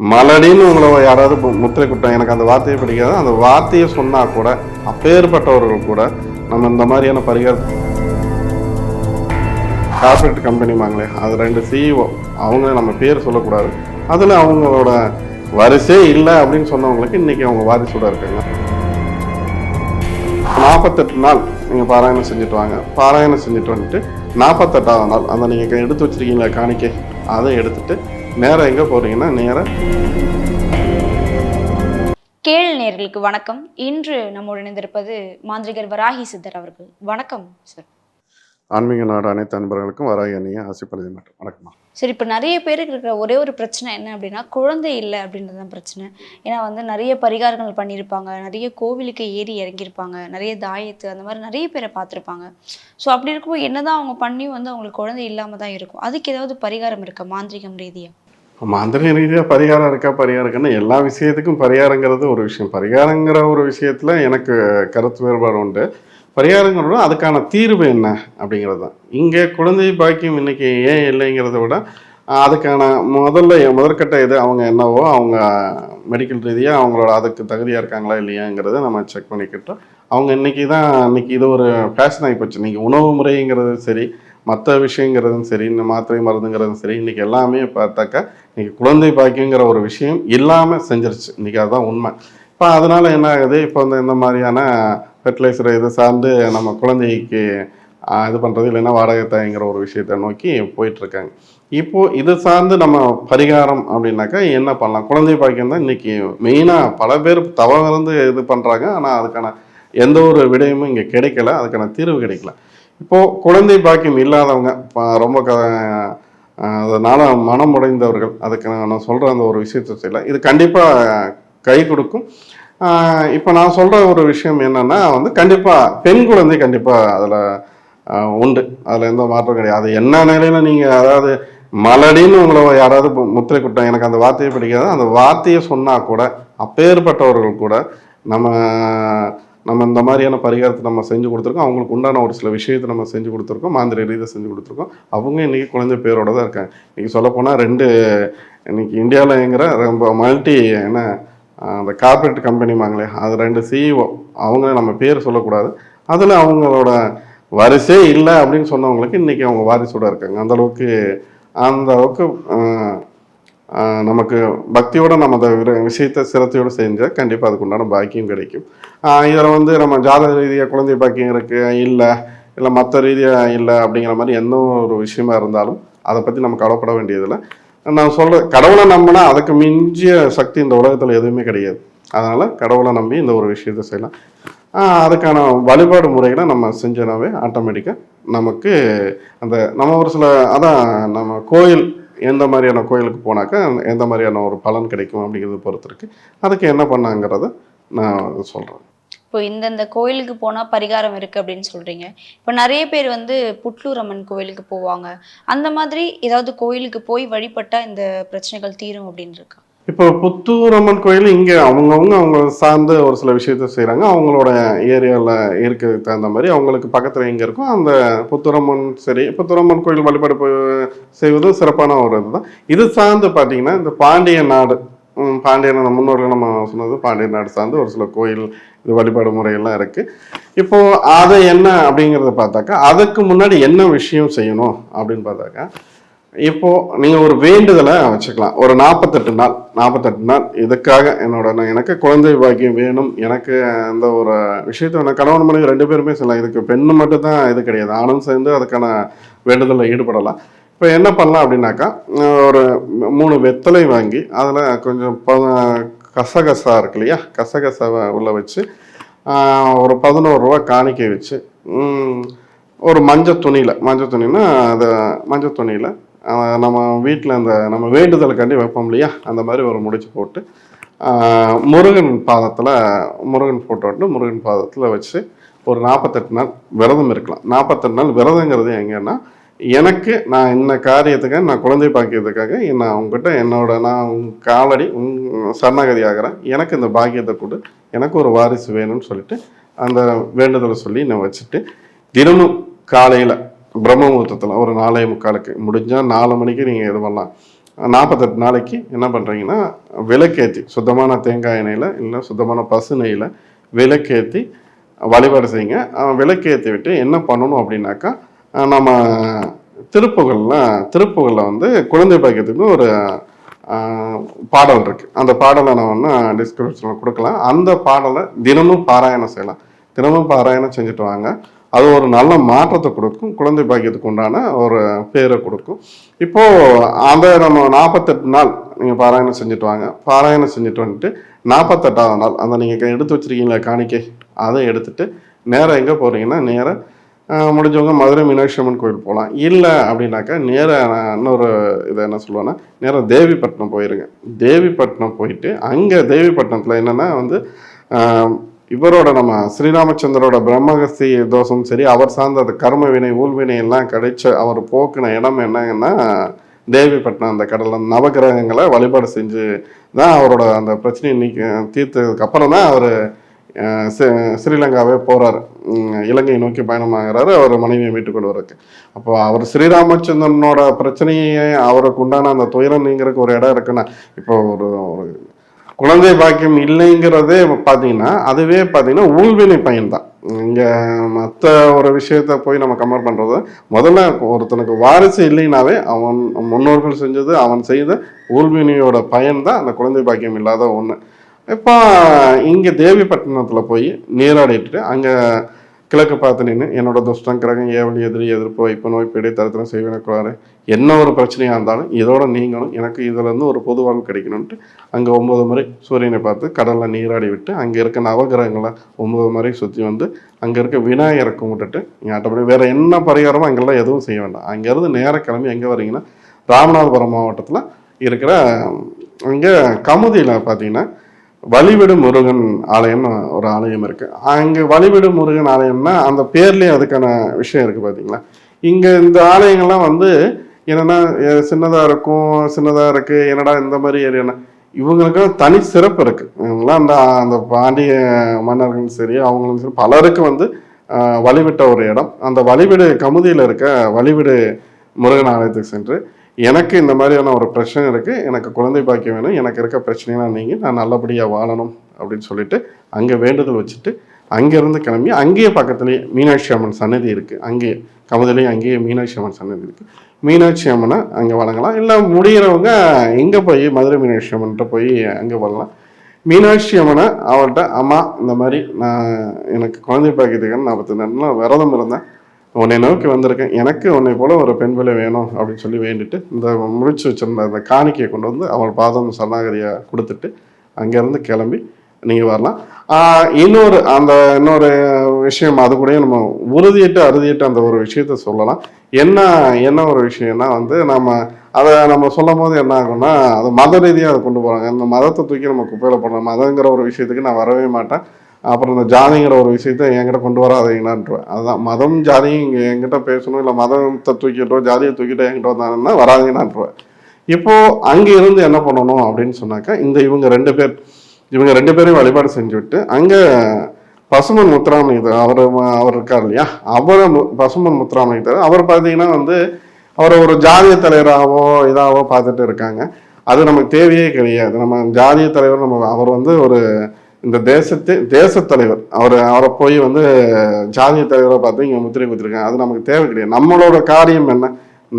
மலடின்னு உங்களை யாராவது முத்திரை குட்டம் எனக்கு அந்த வார்த்தையை பிடிக்காது. அந்த வார்த்தையை சொன்னால் கூட அப்பேற்பட்டவர்கள் கூட நம்ம இந்த மாதிரியான பரிகாரம் கார்பரேட் கம்பெனி வாங்களே அது ரெண்டு சிஇஓ அவங்க நம்ம பேர் சொல்லக்கூடாது. அதில் அவங்களோட வரிசே இல்லை அப்படின்னு சொன்னவங்களுக்கு இன்றைக்கி அவங்க வாரிசோட இருக்காங்க. நாற்பத்தெட்டு நாள் நீங்கள் பாராயணம் செஞ்சுட்டு வாங்க. பாராயணம் செஞ்சுட்டு வந்துட்டு நாற்பத்தெட்டாவது நாள் அந்த நீங்கள் எடுத்து வச்சிருக்கீங்களா காணிக்கை அதை எடுத்துகிட்டு நேராக எங்கே போகிறீங்கன்னா நேராக கேள் நேர்களுக்கு வணக்கம். இன்று நம்மோடு இணைந்திருப்பது மாந்திரிகர் வராகி சித்தர் அவர்கள். வணக்கம் சார் ஆன்மீக நாடு அனைத்து அன்பர்களுக்கும் வராகி அணியை ஆசைப்படுது மட்டும் வணக்கம்மா சரி இப்போ நிறைய பேருக்கு இருக்கிற ஒரே ஒரு பிரச்சனை என்ன அப்படின்னா குழந்தை இல்லை அப்படின்றது தான் பிரச்சனை. ஏன்னா வந்து நிறைய பரிகாரங்கள் பண்ணியிருப்பாங்க நிறைய கோவிலுக்கு ஏறி இறங்கியிருப்பாங்க நிறைய தாயத்து அந்த மாதிரி நிறைய பேரை பார்த்துருப்பாங்க. ஸோ அப்படி இருக்கும்போது என்னதான் அவங்க பண்ணி வந்து அவங்களுக்கு குழந்தை இல்லாமல் தான் இருக்கும். அதுக்கு ஏதாவது பரிகாரம் இருக்கா மாந்திரிகம் ரீதியா? மந்திர ரீதியாக பரிகாரம் இருக்கா பரிகாரம் இருக்குன்னா எல்லா விஷயத்துக்கும் பரிகாரங்கிறது ஒரு விஷயம். பரிகாரங்கிற ஒரு விஷயத்தில் எனக்கு கருத்து வேறுபாடு உண்டு. பரிகாரங்கிறத அதுக்கான தீர்வு என்ன அப்படிங்கிறது தான். இங்கே குழந்தை பாக்கியம் இன்னைக்கு ஏன் இல்லைங்கிறத விட அதுக்கான முதல்ல முதற்கட்ட இது அவங்க என்னவோ அவங்க மெடிக்கல் ரீதியாக அவங்களோட அதுக்கு தகுதியாக இருக்காங்களா இல்லையாங்கிறத நம்ம செக் பண்ணிக்கிட்டோம். அவங்க இன்னைக்கு தான் இன்னைக்கு இது ஒரு ஃபேஷன் ஆகி போச்சு. இன்னைக்கு உணவு முறைங்கிறது சரி மற்ற விஷயங்கிறதும் சரி இந்த மாத்திரை மருந்துங்கிறதும் சரி இன்னைக்கு எல்லாமே பார்த்தாக்கா இன்னைக்கு குழந்தை பாக்கியங்கிற ஒரு விஷயம் இல்லாமல் செஞ்சிருச்சு. இன்னைக்கு அதுதான் உண்மை. இப்போ அதனால என்ன ஆகுது? இப்போ வந்து இந்த மாதிரியான ஃபெர்டிலைசரை இதை சார்ந்து நம்ம குழந்தைக்கு இது பண்ணுறது இல்லைன்னா வாடகை தாய்ங்கிற ஒரு விஷயத்தை நோக்கி போயிட்டுருக்காங்க. இப்போது இது சார்ந்து நம்ம பரிகாரம் அப்படின்னாக்கா என்ன பண்ணலாம்? குழந்தை பாக்கியம் தான் இன்றைக்கி மெயினாக பல பேர் தவறந்து இது பண்ணுறாங்க ஆனால் அதுக்கான எந்த ஒரு விடயமும் இங்கே கிடைக்கல. அதுக்கான தீர்வு கிடைக்கல. இப்போது குழந்தை பாக்கியம் இல்லாதவங்க ப- ரொம்ப க அதனால் மனம் உடைந்தவர்கள் அதுக்கு நான் சொல்கிற அந்த ஒரு விஷயத்தை இது கண்டிப்பாக கை கொடுக்கும். இப்போ நான் சொல்கிற ஒரு விஷயம் என்னென்னா வந்து கண்டிப்பாக பெண் குழந்தை கண்டிப்பாக அதில் உண்டு. அதில் எந்த மாற்றம் கிடையாது. அது என்ன நிலையில நீங்கள் அதாவது மலடின்னு உங்களை யாராவது முத்திரை குட்டம் எனக்கு அந்த வார்த்தையை பிடிக்காது. அந்த வார்த்தையை சொன்னால் கூட அப்பேற்பட்டவர்கள் கூட நம்ம நம்ம இந்த மாதிரியான பரிகாரத்தை நம்ம செஞ்சு கொடுத்துருக்கோம். அவங்களுக்கு உண்டான ஒரு சில விஷயத்தை நம்ம செஞ்சு கொடுத்துருக்கோம். மாந்திர ரீதியை செஞ்சு கொடுத்துருக்கோம். அவங்க இன்னைக்கு குழந்தை பேரோட தான் இருக்காங்க. இன்னைக்கு சொல்லப்போனால் ரெண்டு இன்னைக்கு இந்தியாவில்ங்கிற ரொம்ப மல்டி என்ன அந்த கார்பரேட் கம்பெனி வாங்களே அது ரெண்டு சிஇஓ அவங்க நம்ம பேர் சொல்லக்கூடாது. அதில் அவங்களோட வரிசே இல்லை அப்படின்னு சொன்னவங்களுக்கு இன்னைக்கு அவங்க வாரிசோட இருக்காங்க. அந்த அளவுக்கு அந்த அளவுக்கு நமக்கு பக்தியோடு நம்ம அந்த விர- விஷயத்தை சிரத்தையோடு செஞ்சால் கண்டிப்பாக அதுக்கு உண்டான பாக்கியம் கிடைக்கும். இதில் வந்து நம்ம ஜாதக ரீதியாக குழந்தை பாக்கியம் இருக்குது இல்லை இல்லை மற்ற ரீதியாக இல்லை அப்படிங்கிற மாதிரி எந்த ஒரு விஷயமா இருந்தாலும் அதை பற்றி நம்ம கவலைப்பட வேண்டியதில்லை. நான் சொல்கிற கடவுளை நம்பினா அதுக்கு மிஞ்சிய சக்தி இந்த உலகத்தில் எதுவுமே கிடையாது. அதனால் கடவுளை நம்பி இந்த ஒரு விஷயத்தை செய்யலாம். அதுக்கான வழிபாடு முறைகளை நம்ம செஞ்சோனாவே ஆட்டோமேட்டிக்காக நமக்கு அந்த நம்ம ஒரு சில அதான் நம்ம கோயில் எந்த மாதிரியான கோயிலுக்கு போனாக்கா எந்த மாதிரியான ஒரு பலன் கிடைக்கும் அப்படிங்கிறத பொறுத்தருக்கு அதுக்கு என்ன பண்ணாங்கிறத நான் சொல்கிறேன் இப்போ இந்தந்த கோயிலுக்கு போனால் பரிகாரம் இருக்குது அப்படின்னு சொல்கிறீங்க இப்போ நிறைய பேர் வந்து புட்லூர் அம்மன் கோயிலுக்கு போவாங்க. அந்த மாதிரி ஏதாவது கோயிலுக்கு போய் வழிபட்டால் இந்த பிரச்சனைகள் தீரும் அப்படின்னு இருக்கா? இப்போ புத்தூர் அம்மன் கோயில் இங்கே அவங்கவுங்க அவங்க சார்ந்து ஒரு சில விஷயத்த செய்கிறாங்க அவங்களோட ஏரியாவில் இருக்கிறதுக்கு தகுந்த மாதிரி அவங்களுக்கு பக்கத்தில் எங்கே இருக்கோ அந்த புத்தூரம்மன் சரி புத்தூரம்மன் கோயில் வழிபாடு போய் செய்வதும் சிறப்பான ஒரு இதுதான். இது சார்ந்து பார்த்தீங்கன்னா இந்த பாண்டிய நாடு பாண்டிய நம்ம முன்னோர்கள் நம்ம சொன்னது பாண்டிய நாடு சார்ந்து ஒரு சில கோயில் இது வழிபாடு முறையெல்லாம் இருக்குது இப்போது அதை என்ன அப்படிங்கிறத பார்த்தாக்கா அதுக்கு முன்னாடி என்ன விஷயம் செய்யணும் அப்படின்னு பார்த்தாக்கா இப்போ நீங்க ஒரு வேண்டுதலை வச்சுக்கலாம். ஒரு நாற்பத்தெட்டு நாள் நாற்பத்தெட்டு நாள். இதுக்காக என்னோட நான் எனக்கு குழந்தை பாக்கியம் வேணும். எனக்கு அந்த ஒரு விஷயத்தை நான் கணவன் மனைவி ரெண்டு பேருமே சொல்லலாம் இதுக்கு பெண்ணு மட்டும் தான் இது கிடையாது. ஆணும் சேர்ந்து அதுக்கான வேண்டுதலில் ஈடுபடலாம். இப்போ என்ன பண்ணலாம் அப்படின்னாக்கா ஒரு மூணு வெத்தலை வாங்கி அதில் கொஞ்சம் ப கசகசா இருக்கு இல்லையா? கசகசாவை உள்ள வச்சு ஒரு பதினோரு ரூபா காணிக்கை வச்சு ஒரு மஞ்சள் துணியில் மஞ்சள் துணின்னா அது மஞ்சள் துணியில் நம்ம வீட்டில் அந்த நம்ம வேண்டுதலுக்காண்டி வைப்போம் இல்லையா? அந்த மாதிரி ஒரு முடிச்சு போட்டு முருகன் பாதத்தில் முருகன் ஃபோட்டோ முருகன் பாதத்தில் வச்சு ஒரு நாற்பத்தெட்டு நாள் விரதம் இருக்கலாம். நாற்பத்தெட்டு நாள் விரதங்கிறது எங்கன்னா எனக்கு நான் இந்த காரியத்துக்காக நான் குழந்தை பாக்கியத்துக்காக நான் உங்ககிட்ட என்னோட நான் உங்க காலடி உங் சரணாகதி ஆகிறேன். எனக்கு இந்த பாக்கியத்தை கொடு. எனக்கு ஒரு வாரிசு வேணும்னு சொல்லிட்டு அந்த வேண்டுதலை சொல்லி நான் வச்சுட்டு தினமும் காலையில் பிரம்ம முகூர்த்தத்தில் ஒரு நாலே முக்காலுக்கு. முடிஞ்சால் நாலு மணிக்கு நீங்கள் இது பண்ணலாம். நாற்பத்தெட்டு நாளைக்கு என்ன பண்ணுறீங்கன்னா விளக்கேற்றி சுத்தமான தேங்காய் எண்ணெயில் இல்லை சுத்தமான பசு நெய்யில் விளக்கேற்றி வழிபாடு செய்யுங்க. விளக்கேற்றி விட்டு என்ன பண்ணணும் அப்படின்னாக்கா நம்ம திருப்புகள்லாம் திருப்புகளில் வந்து குழந்தை பாக்கியத்துக்கு ஒரு பாடல் இருக்குது அந்த பாடலை நான் வந்து டிஸ்கிரிப்ஷனில் கொடுக்கலாம். அந்த பாடலை தினமும் பாராயணம் செய்யலாம். தினமும் பாராயணம் செஞ்சுட்டு வாங்க. அது ஒரு நல்ல மாற்றத்தை கொடுக்கும் குழந்தை பாக்கியத்துக்கு உண்டான ஒரு பேரை கொடுக்கும். இப்போது அந்த நம்ம நாற்பத்தெட்டு நாள் நீங்கள் பாராயணம் செஞ்சுட்டு வாங்க. பாராயணம் செஞ்சுட்டு வந்துட்டு நாற்பத்தெட்டாவது நாள் அந்த நீங்கள் எடுத்து வச்சுருக்கீங்களா காணிக்கை அதை எடுத்துட்டு நேராக எங்கே போகிறீங்கன்னா நேராக முடிஞ்சவங்க மதுரை மீனாட்சி அம்மன் கோயில் போகலாம் இல்லை அப்படின்னாக்கா நேராக இன்னொரு இதை என்ன சொல்லுவேன்னா நேராக தேவிப்பட்டினம் போயிருங்க. தேவிப்பட்டினம் போயிட்டு அங்கே தேவிப்பட்டினத்தில் என்னென்னா வந்து இவரோட நம்ம ஸ்ரீராமச்சந்திரோட பிரம்மகஸ்தி தோஷம் சரி அவர் சார்ந்த அந்த கர்ம வினை ஊழ்வினை எல்லாம் கிடைச்ச அவர் போக்குன இடம் என்னங்கன்னா தேவிப்பட்டினம் அந்த கடலில் நவகிரகங்களை வழிபாடு செஞ்சு தான் அவரோட அந்த பிரச்சனையை நீக்கி தீர்த்ததுக்கு அப்புறம் தான் அவர் ஸ்ரீலங்காவே போகிறார் இலங்கையை நோக்கி பயணமாகிறாரு அவர் மனைவியை மீட்டுக் கொள்வதற்கு. அப்போ அவர் ஸ்ரீராமச்சந்திரனோட பிரச்சனையை அவருக்கு உண்டான அந்த துயரம் நீங்கிறதுக்கு ஒரு இடம் இருக்குன்னா இப்போ ஒரு ஒரு குழந்தை பாக்கியம் இல்லைங்கிறதே பார்த்தீங்கன்னா அதுவே பார்த்தீங்கன்னா ஊழ்வினை பயன் தான் இங்கே மற்ற ஒரு விஷயத்த போய் நம்ம கம்பேர் பண்ணுறது முதல்ல ஒருத்தனுக்கு வாரிசு இல்லைனாவே அவன் முன்னோர்கள் செஞ்சது அவன் செய்த ஊழ்வினையோட பயன் தான் அந்த குழந்தை பாக்கியம் இல்லாத ஒன்று இப்போ இங்கே தேவிப்பட்டினத்தில் போய் நீராடிட்டு அங்கே கிழக்கு பார்த்து நின்று என்னோட துஷ்டம் கிரகம் ஏவலி எதிரி எதிர்ப்பு வைப்பு நோய் பிடி தரத்திரம் செய்வனக்குறாரு என்ன ஒரு பிரச்சனையாக இருந்தாலும் இதோட நீங்களும் எனக்கு இதுலேருந்து ஒரு பொது வாழ்வு கிடைக்கணும்ட்டு அங்கே ஒம்பது முறை சூரியனை பார்த்து கடலில் நீராடி விட்டு அங்கே இருக்க நவகிரகங்களை ஒம்பது முறை சுற்றி வந்து அங்கே இருக்க விநாயகரை கும்பிட்டுட்டு நீங்கள் ஆட்டோமேட்டிக் வேறு என்ன பரிகாரமோ அங்கெல்லாம் எதுவும் செய்ய வேண்டாம். அங்கேருந்து நேர கிளம்பி எங்கே வரீங்கன்னா ராமநாதபுரம் மாவட்டத்தில் இருக்கிற அங்கே கமுதியில் பார்த்தீங்கன்னா வழிவிடு முருகன் ஆலயம்னு ஒரு ஆலயம் இருக்கு. அங்கே வழிவிடு முருகன் ஆலயம்னா அந்த பேர்லேயே அதுக்கான விஷயம் இருக்கு பார்த்தீங்களா இங்கே இந்த ஆலயங்கள்லாம் வந்து என்னன்னா சின்னதாக இருக்கும் சின்னதாக இருக்கு என்னடா இந்த மாதிரி ஏரியானா இவங்களுக்கு தனி சிறப்பு இருக்கு. இவங்களாம் அந்த அந்த பாண்டிய மன்னர்களும் சரி அவங்களும் சரி பலருக்கு வந்து வழிவிட்ட ஒரு இடம். அந்த வழிவிடு கமுதியில் இருக்க வழிவிடு முருகன் ஆலயத்துக்கு சென்று எனக்கு இந்த மாதிரியான ஒரு பிரச்சனை இருக்குது எனக்கு குழந்தை பாக்கியம் வேணும். எனக்கு இருக்க பிரச்சனைலாம் நீங்கள் நான் நல்லபடியாக வாழணும் அப்படின்னு சொல்லிட்டு அங்கே வேண்டுதல் வச்சுட்டு அங்கேருந்து கிளம்பி அங்கேயே பக்கத்துலேயே மீனாட்சி அம்மன் சன்னதி இருக்குது அங்கேயே கமதிலேயே அங்கேயே மீனாட்சி அம்மன் சன்னதி இருக்குது மீனாட்சி அம்மனை அங்கே வழங்கலாம் இல்லை முடிகிறவங்க எங்கே போய் மதுரை மீனாட்சி அம்மன்கிட்ட போய் அங்கே வரலாம். மீனாட்சி அம்மனை அவள்கிட்ட அம்மா இந்த மாதிரி நான் எனக்கு குழந்தை பாக்கியத்துக்கு நாற்பத்தி நாள் விரதம் இருந்தேன். உன்னை நோக்கி வந்திருக்கேன். எனக்கு உன்னை போல ஒரு பெண் பிள்ளை வேணும் அப்படின்னு சொல்லி வேண்டிட்டு இந்த முடிச்சு வச்சிருந்த அந்த காணிக்கையை கொண்டு வந்து அவள் பாதம் சரணாகரியை கொடுத்துட்டு அங்கேருந்து கிளம்பி நீங்கள் வரலாம். இன்னொரு அந்த இன்னொரு விஷயம் அது கூட நம்ம உறுதியிட்டு அறுதியிட்டு அந்த ஒரு விஷயத்த சொல்லலாம். என்ன என்ன ஒரு விஷயம்னா வந்து நம்ம அதை நம்ம சொல்லும் போது என்ன ஆகும்னா அது மத ரீதியாக அதை கொண்டு போகிறாங்க இந்த மதத்தை தூக்கி நம்ம குப்பையில் போடுறோம் மதங்கிற ஒரு விஷயத்துக்கு நான் வரவே மாட்டேன். அப்புறம் இந்த ஜாதிங்கிற ஒரு விஷயத்த என்கிட்ட கொண்டு வராதீங்களான்ட்டுருவேன் அதுதான் மதம் ஜாதியும் இங்கே என்கிட்ட பேசணும் இல்லை மதத்தை தூக்கிட்டோ ஜாதியை தூக்கிட்டோ என்கிட்ட வந்தாங்கன்னா வராதீங்களான்ட்டுருவேன் இப்போது அங்கே இருந்து என்ன பண்ணணும் அப்படின்னு சொன்னாக்கா இந்த இவங்க ரெண்டு பேர் இவங்க ரெண்டு பேரையும் வழிபாடு செஞ்சு விட்டு அங்கே பசுமன் முத்துராமலிங்கர் அவர் அவர் இருக்கார் இல்லையா? அவரை மு- பசுமன் முத்துராமலிங்கர் அவர் பார்த்தீங்கன்னா வந்து அவரை ஒரு ஜாதிய தலைவராகவோ இதாகவோ பார்த்துட்டு இருக்காங்க. அது நமக்கு தேவையே கிடையாது. நம்ம ஜாதிய தலைவர் நம்ம அவர் வந்து ஒரு இந்த தேசத்து தேசத்தலைவர். அவர் அவரை போய் வந்து ஜாதிய தலைவரை பார்த்து இங்கே முத்திரை குத்திருக்காங்க. அது நமக்கு தேவை கிடையாது. நம்மளோட காரியம் என்ன?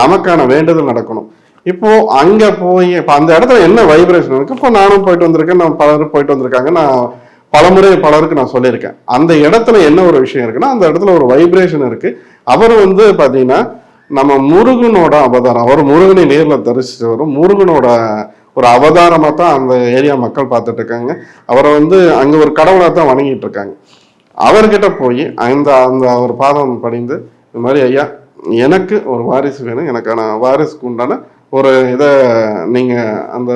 நமக்கான வேண்டுதல் நடக்கணும். இப்போ அங்கே போய் இப்போ அந்த இடத்துல என்ன வைப்ரேஷன் இருக்கு? இப்போ நானும் போயிட்டு வந்திருக்கேன். நான் பலரும் போயிட்டு வந்திருக்காங்க. நான் பலமுறை பலருக்கு நான் சொல்லியிருக்கேன். அந்த இடத்துல என்ன ஒரு விஷயம் இருக்குன்னா அந்த இடத்துல ஒரு வைப்ரேஷன் இருக்கு. அவர் வந்து பார்த்தீங்கன்னா நம்ம முருகனோட அவதாரம் அவர் முருகனை நேரில் தரிசித்தவரும் முருகனோட ஒரு அவதாரமாக தான் அந்த ஏரியா மக்கள் பார்த்துட்டு இருக்காங்க. அவரை வந்து அங்கே ஒரு கடவுளாக தான் வணங்கிட்டு இருக்காங்க. அவர்கிட்ட போய் அந்த அந்த அவர் பாதம் படிந்து இந்த மாதிரி ஐயா எனக்கு ஒரு வாரிசு வேணும். எனக்கான வாரிசுக்கு உண்டான ஒரு இதை நீங்கள் அந்த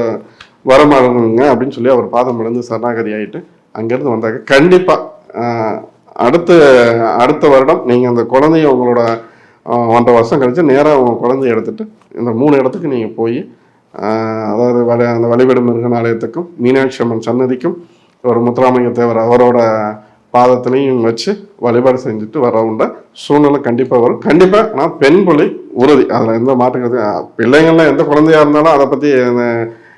வரமாடுங்க அப்படின்னு சொல்லி அவர் பாதம் விழுந்து சரணாகதி ஆகிட்டு அங்கேருந்து வந்தாங்க. கண்டிப்பாக அடுத்த அடுத்த வருடம் நீங்கள் அந்த குழந்தைய உங்களோட ஒன்றரை வருஷம் கழிச்சு நேராக உங்கள் குழந்தைய எடுத்துகிட்டு இந்த மூணு இடத்துக்கு நீங்கள் போய் அதாவது வழி அந்த வழிபடு மிருகன் ஆலயத்துக்கும் மீனாட்சி அம்மன் சன்னதிக்கும் ஒரு முத்துராமலிங்க தேவர் அவரோட பாதத்திலையும் வச்சு வழிபாடு செஞ்சுட்டு வர உண்ட சூழ்நிலை கண்டிப்பாக வரும். கண்டிப்பாக நான் பெண் புலி உறுதி. அதில் எந்த மாற்றுக்கிறது பிள்ளைங்கள்லாம் எந்த குழந்தையாக இருந்தாலும் அதை பற்றி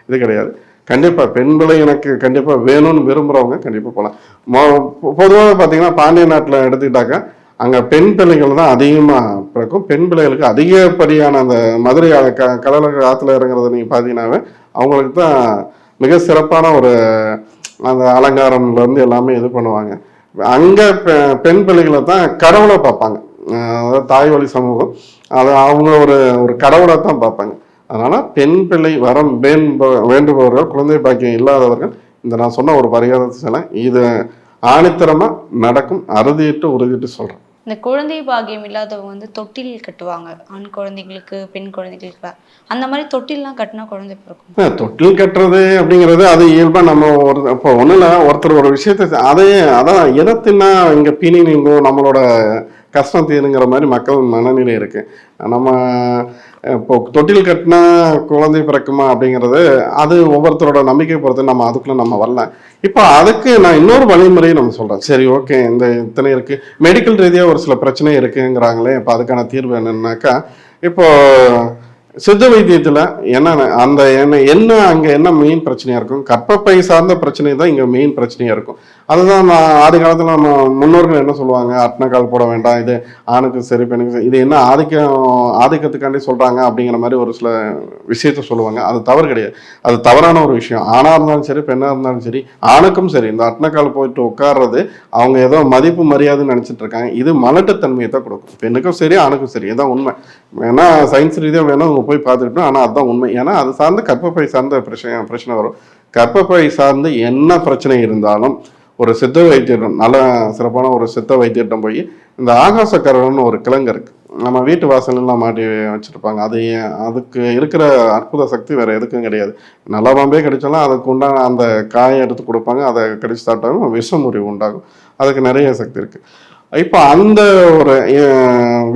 இது கிடையாது. கண்டிப்பாக பெண் பிள்ளை எனக்கு கண்டிப்பாக வேணும்னு விரும்புகிறவங்க கண்டிப்பாக போகலாம் பொதுவாக பார்த்தீங்கன்னா பாண்டிய நாட்டில் எடுத்துக்கிட்டாக்கா அங்கே பெண் பிள்ளைகள் தான் அதிகமாக பிறக்கும். பெண் பிள்ளைகளுக்கு அதிகப்படியான அந்த மதுரை க கடலுக்கு ஆற்றுல இறங்குறத நீங்கள் பார்த்தீங்கன்னாவே அவங்களுக்கு தான் மிக சிறப்பான ஒரு அந்த அலங்காரம்லேருந்து எல்லாமே இது பண்ணுவாங்க. அங்கே பெண் பிள்ளைகளை தான் கடவுளை பார்ப்பாங்க. அதாவது தாய் வழி சமூகம். அது அவங்க ஒரு ஒரு கடவுளை தான் பார்ப்பாங்க. அதனால் பெண் பிள்ளை வரம் வேண்ப- வேண்டுபவர்கள் குழந்தை பாக்கியம் இல்லாதவர்கள் இந்த நான் சொன்ன ஒரு பரிகாரத்தை செய்யலாம் இது ஆணித்தரமாக நடக்கும் அறுதிட்டு உறுதிட்டு சொல்கிறேன் இந்த குழந்தை பாக்கியம் இல்லாதவங்க வந்து தொட்டில் கட்டுவாங்க. ஆண் குழந்தைங்களுக்கு பெண் குழந்தைங்களுக்கு அந்த மாதிரி தொட்டில்லாம் கட்டினா குழந்தை பிறக்கும். தொட்டில் கட்டுறது அப்படிங்கிறது அது இயல்பாக நம்ம ஒரு இப்போ ஒன்றும் இல்லை ஒருத்தர் ஒரு விஷயத்தை அதே அதான் எதை இங்கே பிணி நீங்கும் நம்மளோட கஷ்டம் தீருங்கிற மாதிரி மக்கள் மனநிலை இருக்குது நம்ம இப்போ தொட்டில் கட்டினா குழந்தை பிறக்குமா அப்படிங்கிறது அது ஒவ்வொருத்தரோட நம்பிக்கை பொறுத்து நம்ம அதுக்குள்ளே நம்ம வரல. இப்போ அதுக்கு நான் இன்னொரு வழிமுறையை நம்ம சொல்கிறேன் சரி ஓகே இந்த இத்தனை இருக்குது மெடிக்கல் ரீதியாக ஒரு சில பிரச்சனை இருக்குங்கிறாங்களே இப்போ அதுக்கான தீர்வு என்னன்னாக்கா இப்போ சித்த வைத்தியத்தில் என்ன அந்த என்ன என்ன அங்கே என்ன மெயின் பிரச்சனையாக இருக்கும்? கற்பப்பை சார்ந்த பிரச்சனை தான் இங்கே மெயின் பிரச்சனையாக இருக்கும். அதுதான் நான் ஆதி காலத்தில் நம்ம முன்னோர்கள் என்ன சொல்லுவாங்க? அட்னக்கால் போட வேண்டாம். இது ஆணுக்கு சரி பெண்ணுக்கு சரி. இது என்ன ஆதிக்கம் ஆதிக்கத்துக்காண்டி சொல்கிறாங்க அப்படிங்கிற மாதிரி ஒரு சில விஷயத்த சொல்லுவாங்க. அது தவறு கிடையாது. அது தவறான ஒரு விஷயம். ஆணாக இருந்தாலும் சரி பெண்ணாக இருந்தாலும் சரி ஆணுக்கும் சரி இந்த அட்னக்கால் போயிட்டு உட்கார்றது அவங்க ஏதோ மதிப்பு மரியாதைன்னு நினச்சிட்டு இருக்காங்க. இது மலட்டுத்தன்மையை தான் கொடுக்கும். பெண்ணுக்கும் சரி ஆணுக்கும் சரி. இதான் உண்மை. வேணா சயின்ஸ் ரீதியாக வேணா அவங்க போய் பார்த்துக்கிட்டோம் ஆனால் அதுதான் உண்மை. ஏன்னா அது சார்ந்த கர்ப்பப்பை சார்ந்த பிரச்சனை பிரச்சனை வரும். கர்ப்பப்பை சார்ந்து என்ன பிரச்சனை இருந்தாலும் ஒரு சித்த வைத்தியம் நல்ல சிறப்பான ஒரு சித்த வைத்தியரிடம் போய் இந்த ஆகாசக்கரன்னு ஒரு கிழங்கு இருக்கு. நம்ம வீட்டு வாசலெல்லாம் மாட்டி வச்சுருப்பாங்க. அது அதுக்கு இருக்கிற அற்புத சக்தி வேறு எதுக்கும் கிடையாது. நல்ல பாம்பே கிடைச்சாலும் அதுக்கு உண்டான அந்த காயை எடுத்து கொடுப்பாங்க. அதை கடிச்சு சாப்பிட்டாலும் விஷமுறிவு உண்டாகும். அதுக்கு நிறைய சக்தி இருக்குது இப்போ அந்த ஒரு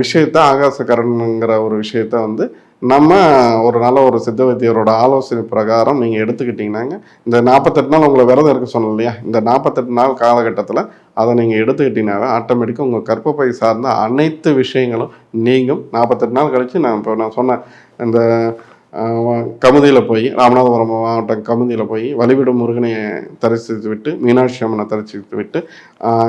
விஷயத்த ஆகாசகரனுங்கிற ஒரு விஷயத்த வந்து நம்ம ஒரு நல்ல ஒரு சித்த வைத்தியரோட ஆலோசனை பிரகாரம் நீங்கள் எடுத்துக்கிட்டிங்கன்னாங்க. இந்த நாற்பத்தெட்டு நாள் உங்களை விரதம் இருக்க சொன்னோம் இல்லையா? இந்த நாற்பத்தெட்டு நாள் காலகட்டத்தில் அதை நீங்கள் எடுத்துக்கிட்டீங்கன்னாவே ஆட்டோமேட்டிக்காக உங்கள் கற்பப்பை சார்ந்த அனைத்து விஷயங்களும் நீங்கும். நாற்பத்தெட்டு நாள் கழித்து நான் இப்போ நான் சொன்ன இந்த கமுதியில் போய் ராமநாதபுரம் மாவட்டம் கமுதியில் போய் வழிவிடும் முருகனை தரிசித்து விட்டு மீனாட்சி அம்மனை தரிசித்து விட்டு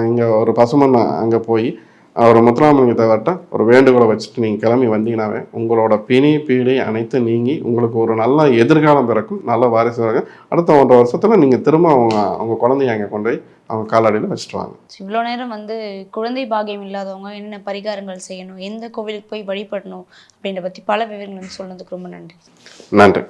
இங்கே ஒரு பசுமன் அங்கே போய் அவர் முத்துராமலிங்க வட்ட ஒரு வேண்டுகோளை வச்சுட்டு நீங்கள் கிளம்பி வந்தீங்கன்னாவே உங்களோட பிணி பீடை அனைத்தும் நீங்கி உங்களுக்கு ஒரு நல்ல எதிர்காலம் பிறக்கும் நல்ல வாரிசு அடுத்த ஒன்றரை வருஷத்தில் நீங்கள் திரும்ப அவங்க அவங்க குழந்தைய அங்கே கொண்டு போய் அவங்க காலடியில் வச்சுட்டு வாங்க இவ்வளோ நேரம் வந்து குழந்தை பாக்கியம் இல்லாதவங்க என்ன பரிகாரங்கள் செய்யணும் எந்த கோவிலுக்கு போய் வழிபடணும் அப்படின்ற பற்றி பல விவரங்கள் சொன்னதுக்கு ரொம்ப நன்றி. நன்றி.